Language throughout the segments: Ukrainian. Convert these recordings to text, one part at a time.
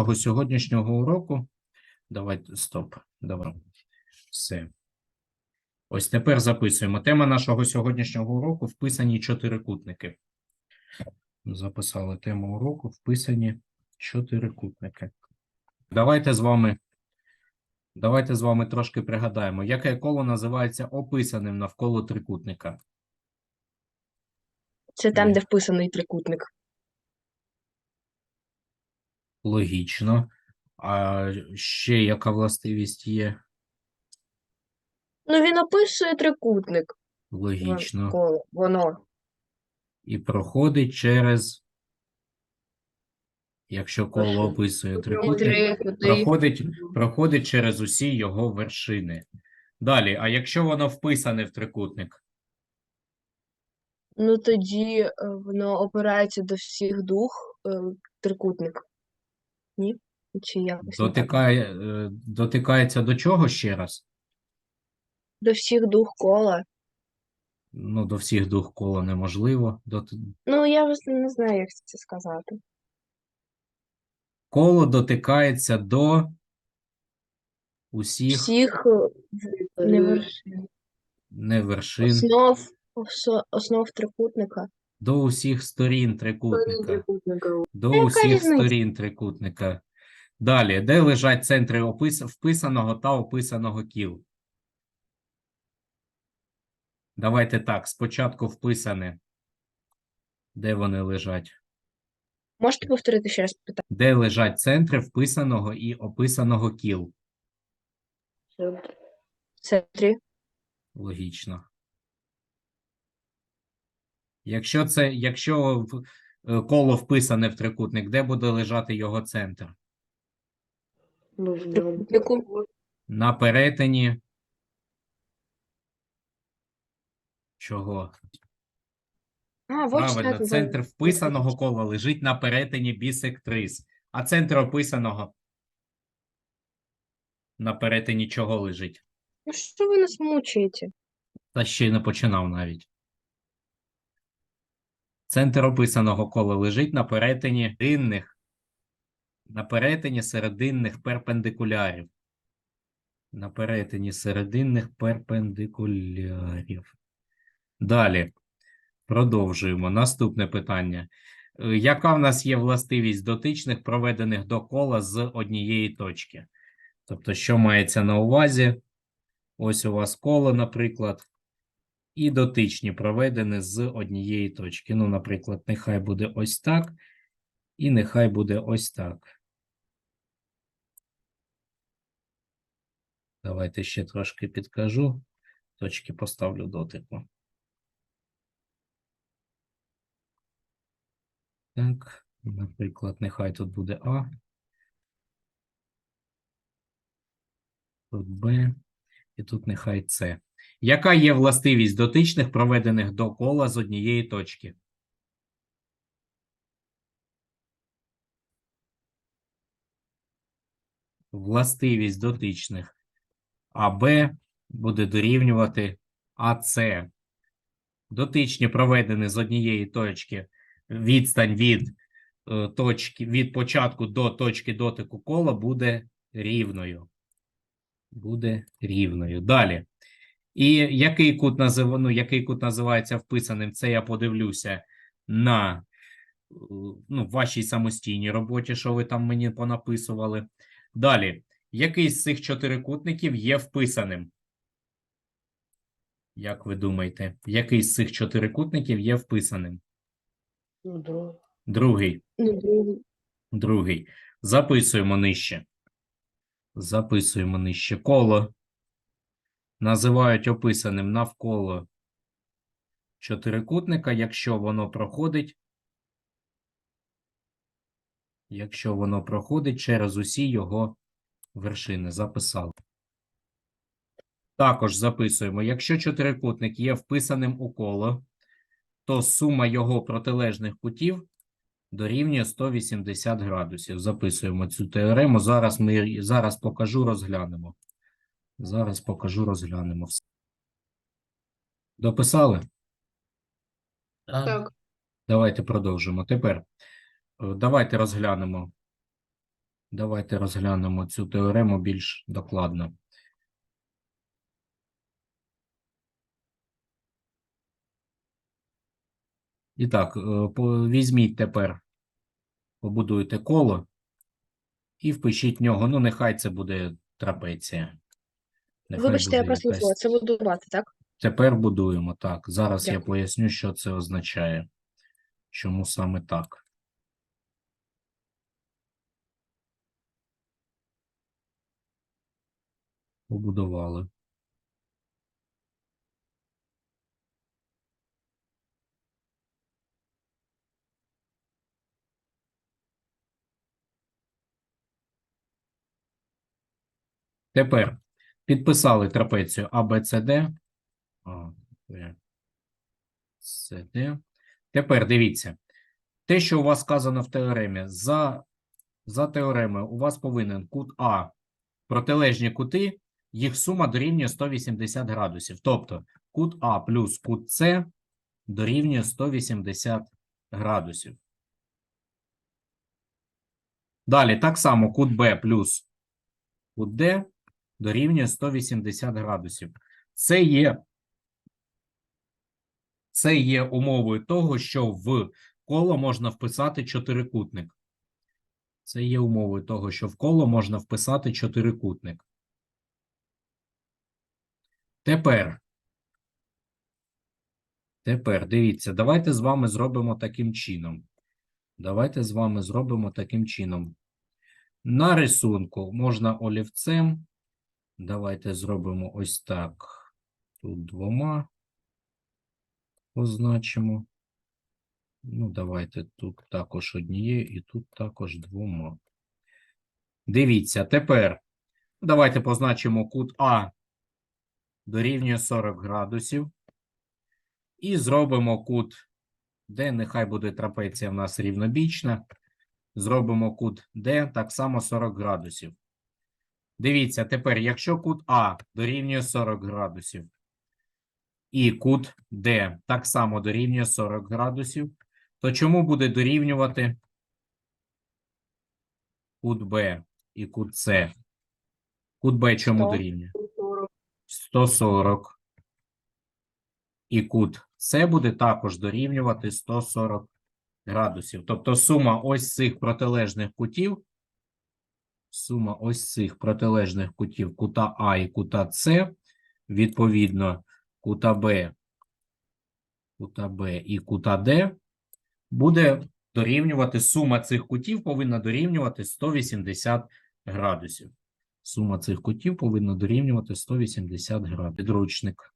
нашого сьогоднішнього уроку. Давайте стоп. Давай. Все. Ось тепер записуємо. Тема нашого сьогоднішнього уроку вписані чотирикутники. Записали тему уроку вписані чотирикутники. Давайте з вами. Давайте з вами трошки пригадаємо, яке коло називається описаним навколо трикутника. Це там, де вписаний трикутник. Логічно. А ще яка властивість є? Ну, він описує трикутник. Логічно. Коло, воно. І проходить через. Якщо коло описує трикутник, проходить, проходить через усі його вершини. Далі, а якщо воно вписане в трикутник, Ну, тоді е, воно опирається до всіх дух е, трикутник. Ні? Чи якось не так? дотикає, е, дотикається до чого ще раз? До всіх дух кола. Ну, до всіх дух кола неможливо. Дот... Ну, я вже не знаю, як це сказати. Коло дотикається до усіх Всіх е, не вершин. не вершин, Основ, осо- основ трикутника. До усіх сторін трикутника. До Яка усіх різниця? сторін трикутника. Далі, де лежать центри опис... вписаного та описаного кіл? Давайте так, спочатку вписане. Де вони лежать? Можете повторити ще раз питання? Де лежать центри вписаного і описаного кіл? Це три. Логічно. Якщо це, якщо е, коло вписане в трикутник, де буде лежати його центр? Трикутнику. На перетині чого? А, Правильно, так, центр вписаного кола лежить на перетині бісектрис, а центр описаного на перетині чого лежить? Ну, що ви нас мучаєте? Та ще й не починав навіть. Центр описаного кола лежить на перетині динних, на перетині серединних перпендикулярів. На перетині серединних перпендикулярів. Далі. Продовжуємо. Наступне питання. Е, Яка в нас є властивість дотичних, проведених до кола з однієї точки? Тобто, що мається на увазі? Ось у вас коло, наприклад, і дотичні проведені з однієї точки. Ну, наприклад, нехай буде ось так, і нехай буде ось так. Давайте ще трошки підкажу. Точки поставлю дотику. Так, наприклад, нехай тут буде А. Тут Б. І тут нехай С. Яка є властивість дотичних, проведених до кола з однієї точки? Властивість дотичних АБ буде дорівнювати АС. Дотичні проведені з однієї точки. Відстань від е, точки від початку до точки дотику кола буде рівною. Буде рівною. Далі. І який кут назив... ну, який кут називається вписаним? Це я подивлюся на ну, вашій самостійній роботі, що ви там мені понаписували. Далі. Який з цих чотирикутників є вписаним? Як ви думаєте, який з цих чотирикутників є вписаним? Другий. Ну, другий. Другий. Записуємо нижче. Записуємо нижче. Коло називають описаним навколо чотирикутника, якщо воно проходить. Якщо воно проходить через усі його вершини. Записали. Також записуємо, якщо чотирикутник є вписаним у коло, то сума його протилежних кутів дорівнює 180 градусів. Записуємо цю теорему. Зараз ми зараз покажу, розглянемо. Зараз покажу, розглянемо все. Дописали? Так. Давайте продовжимо. Тепер е, давайте розглянемо Давайте розглянемо цю теорему більш докладно. І так, е, візьміть тепер, побудуйте коло і впишіть в нього. Ну, нехай це буде трапеція. Нехай Вибачте, я прослухала. Це будувати, так? Тепер будуємо так. Зараз я поясню, що це означає. Чому саме так. Побудували. Тепер підписали трапецію ABCD. А, Б, С, Д. Тепер дивіться. Те, що у вас сказано в теоремі, за, за теоремою у вас повинен кут А протилежні кути, їх сума дорівнює 180 градусів. Тобто кут А плюс кут С дорівнює 180 градусів. Далі так само кут Б плюс кут Д дорівнює 180 градусів. Це є, це є умовою того, що в коло можна вписати чотирикутник. Це є умовою того, що в коло можна вписати чотирикутник. Тепер. Тепер дивіться, давайте з вами зробимо таким чином. Давайте з вами зробимо таким чином. На рисунку можна олівцем. Давайте зробимо ось так. Тут двома позначимо. Ну, давайте тут також однією і тут також двома. Дивіться, тепер давайте позначимо кут А дорівнює 40 градусів. І зробимо кут Д, нехай буде трапеція в нас рівнобічна. Зробимо кут Д так само 40 градусів. Дивіться, тепер, якщо кут А дорівнює 40 градусів, і кут Д так само дорівнює 40 градусів, то чому буде дорівнювати кут Б і кут С? Кут Б чому дорівнює? 140. І кут С буде також дорівнювати 140 градусів. Тобто сума ось цих протилежних кутів, сума ось цих протилежних кутів кута А і кута С, відповідно, кута Б, кута Б і кута Д, буде дорівнювати, сума цих кутів повинна дорівнювати 180 градусів. Сума цих кутів повинна дорівнювати 180 градусів. Підручник.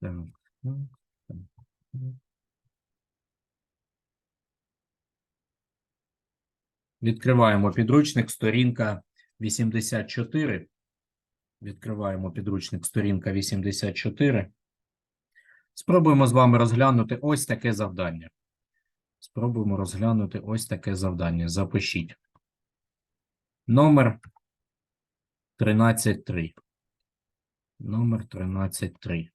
Так. так, так, так. Відкриваємо підручник, сторінка 84. Відкриваємо підручник, сторінка 84. Спробуємо з вами розглянути ось таке завдання. Спробуємо розглянути ось таке завдання. Запишіть. Номер 13.3. Номер 13.3.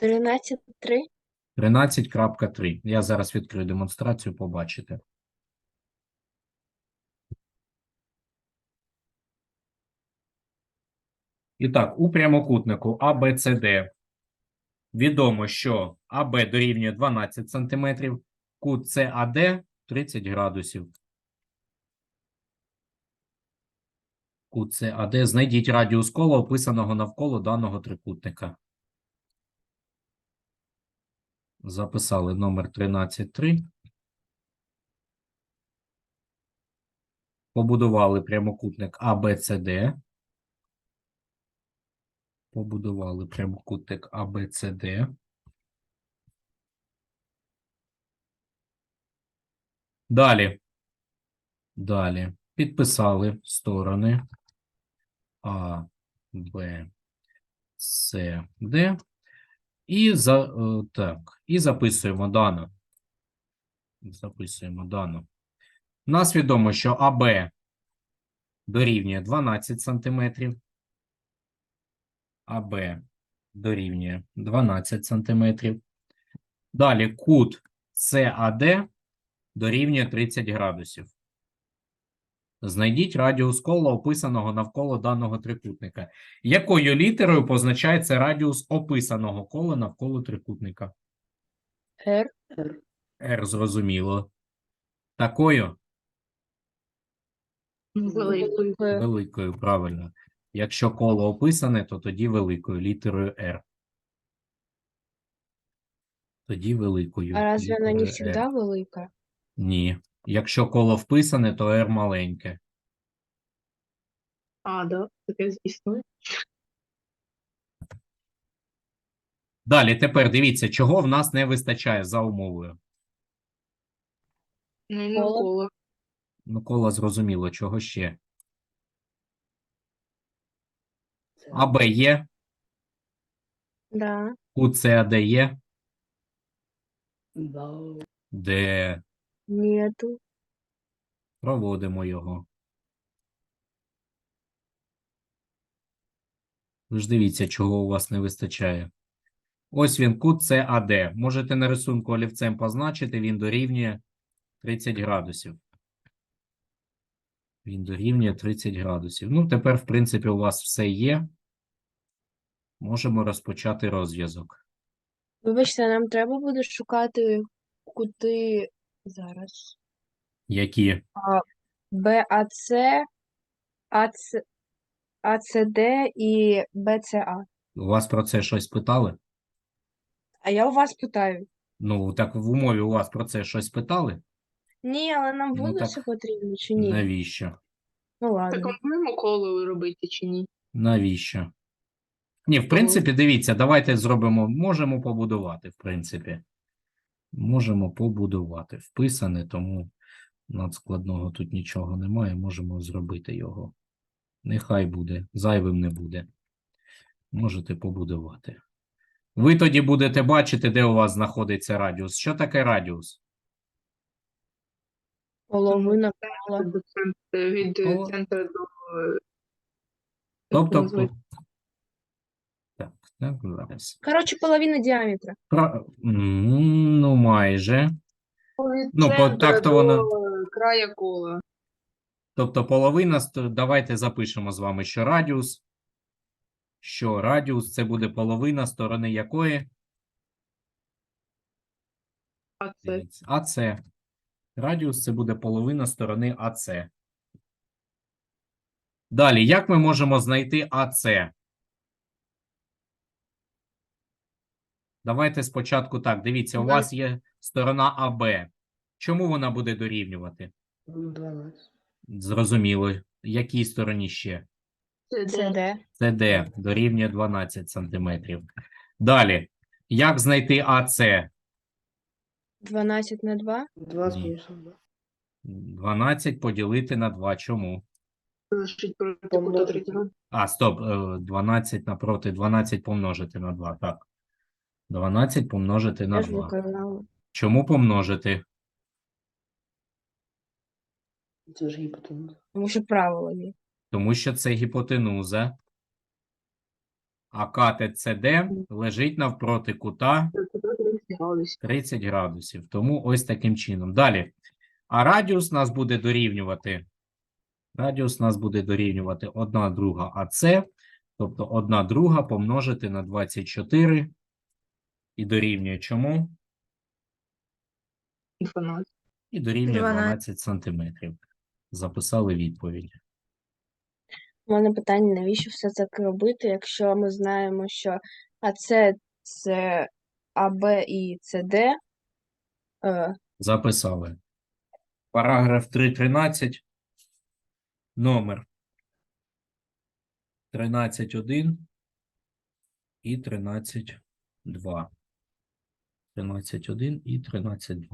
13.3. 13.3. Я зараз відкрию демонстрацію, побачите. І так, у прямокутнику ABCD відомо, що АБ дорівнює 12 см, кут CAD 30 градусів. Кут CAD. Знайдіть радіус кола, описаного навколо даного трикутника. Записали номер 13.3. Побудували прямокутник ABCD. Побудували прямокутник ABCD. Далі. Далі. Підписали сторони А, Б, С, Д. І за е, так, і записуємо дано. Записуємо дано. У нас відомо, що АБ дорівнює 12 см. АБ дорівнює 12 см. Далі кут САД дорівнює 30 градусів. Знайдіть радіус кола, описаного навколо даного трикутника. Якою літерою позначається радіус описаного кола навколо трикутника? R. R R зрозуміло. Такою Великою. Великою, правильно. Якщо коло описане, то тоді великою літерою R. Тоді великою. А разве она не всегда велика? Ні. Якщо коло вписане, то R маленьке. А, да, таке існує. Далі, тепер дивіться, чого в нас не вистачає за умовою. Ну, Коло. Ну, коло зрозуміло, чого ще. АБ є, Да. кут САД є, де Нету. проводимо його. Ви ж дивіться, чого у вас не вистачає. Ось він, кут САД. Можете на рисунку олівцем позначити, він дорівнює 30 градусів. Він дорівнює 30 градусів. Ну, тепер, в принципі, у вас все є. Можемо розпочати розв'язок. Вибачте, нам треба буде шукати кути зараз. Які? БАЦ, АЦ, АЦД і БЦА. У вас про це щось питали? А я у вас питаю. Ну, так в умові у вас про це щось питали? Ні, але нам Ну, буде так все потрібно чи ні? Навіщо? Ну Так ладно. ми можемо коло робити чи ні? Навіщо? Ні, в принципі, дивіться, давайте зробимо. Можемо побудувати, в принципі. Можемо побудувати. Вписане, тому надскладного тут нічого немає. Можемо зробити його. Нехай буде, зайвим не буде. Можете побудувати. Ви тоді будете бачити, де у вас знаходиться радіус. Що таке радіус? Половина Від центру до... е, Тобто? Так, зараз. Коротше, половина діаметра. Про... Ну, майже. Від Ну, по- центра так то до воно- края кола. Тобто половина, ст- давайте запишемо з вами, що радіус. Що радіус це буде половина сторони якої? А це Дивіться, АЦ. Радіус це буде половина сторони АЦ. Далі, як ми можемо знайти АЦ? Давайте спочатку так. Дивіться, у Давай. вас є сторона АБ. Чому вона буде дорівнювати? 12. Зрозуміло. Якій стороні ще? це Це де? ЦД дорівнює 12 сантиметрів. Далі, як знайти АЦ? 12 на 2? 2 Ні. мінусом 2. 12 поділити на 2. Чому? Залишить проти кута Помножити. 30. А, стоп, е, 12 напроти, 12 помножити на 2, так. 12 помножити на Я 2. Чому помножити? Це ж гіпотенуза. Тому що правило є. Тому що це гіпотенуза. А катет ЦД лежить навпроти кута 30 градусів. 30 градусів. Тому ось таким чином. Далі. А радіус нас буде дорівнювати. Радіус нас буде дорівнювати 1 друга АЦ, тобто 1 друга помножити на 24 і дорівнює чому? І 12. І дорівнює 12. 12 сантиметрів. Записали відповідь. У мене питання, навіщо все так робити, якщо ми знаємо, що АЦ це АБ і ЦД. Е, Записали. Параграф 3.13. Номер 13.1 і 13.2. 13.1 і 13.2.